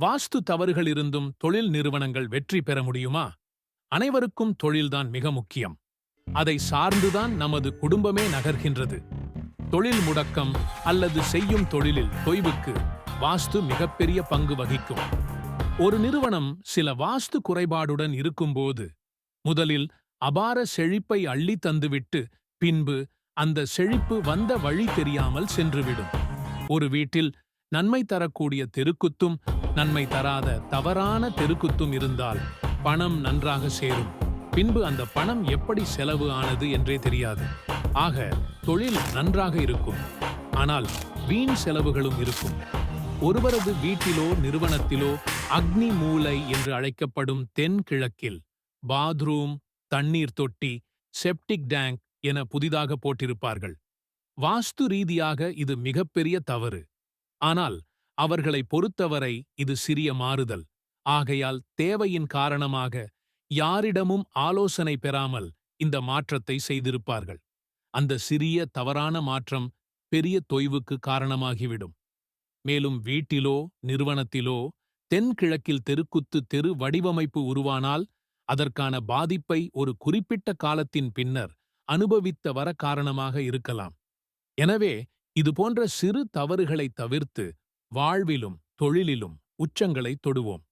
வாஸ்து தவறுகள் இருந்தும் தொழில் நிறுவனங்கள் வெற்றி பெற முடியுமா? அனைவருக்கும் தொழில்தான் மிக முக்கியம். அதை சார்ந்துதான் நமது குடும்பமே நகர்கின்றது. தொழில் முடக்கம் அல்லது செய்யும் தொழிலில் தொய்வுக்கு வாஸ்து மிகப்பெரிய பங்கு வகிக்கும். ஒரு நிறுவனம் சில வாஸ்து குறைபாடுடன் இருக்கும்போது முதலில் அபார செழிப்பை அள்ளி தந்துவிட்டு பின்பு அந்த செழிப்பு வந்த வழி தெரியாமல் சென்றுவிடும். ஒரு வீட்டில் நன்மை தரக்கூடிய தெருக்குத்தும் நன்மை தராத தவறான தெருக்குத்தும் இருந்தால் பணம் நன்றாக சேரும். பின்பு அந்த பணம் எப்படி செலவு ஆனது என்றே தெரியாது. ஆக தொழில் நன்றாக இருக்கும். ஆனால் வீண் செலவுகளும் இருக்கும். ஒருவரது வீட்டிலோ நிறுவனத்திலோ அக்னி மூலை என்று அழைக்கப்படும் தென்கிழக்கில் பாத்ரூம் தண்ணீர் தொட்டி செப்டிக் டேங்க் என புதிதாக போட்டிருப்பார்கள். வாஸ்து ரீதியாக இது மிகப்பெரிய தவறு. ஆனால் அவர்களை பொறுத்தவரை இது சிறிய மாறுதல். ஆகையால் தேவையின் காரணமாக யாரிடமும் ஆலோசனை பெறாமல் இந்த மாற்றத்தை செய்திருப்பார்கள். அந்த சிறிய தவறான மாற்றம் பெரிய தொய்வுக்கு காரணமாகிவிடும். மேலும் வீட்டிலோ நிறுவனத்திலோ தென்கிழக்கில் தெருக்குத்து தெரு வடிவமைப்பு உருவானால் அதற்கான பாதிப்பை ஒரு குறிப்பிட்ட காலத்தின் பின்னர் அனுபவித்த வர காரணமாக இருக்கலாம். எனவே இதுபோன்ற சிறு தவறுகளை தவிர்த்து வாழ்விலும் தொழிலிலும் உச்சங்களை தொடுவோம்.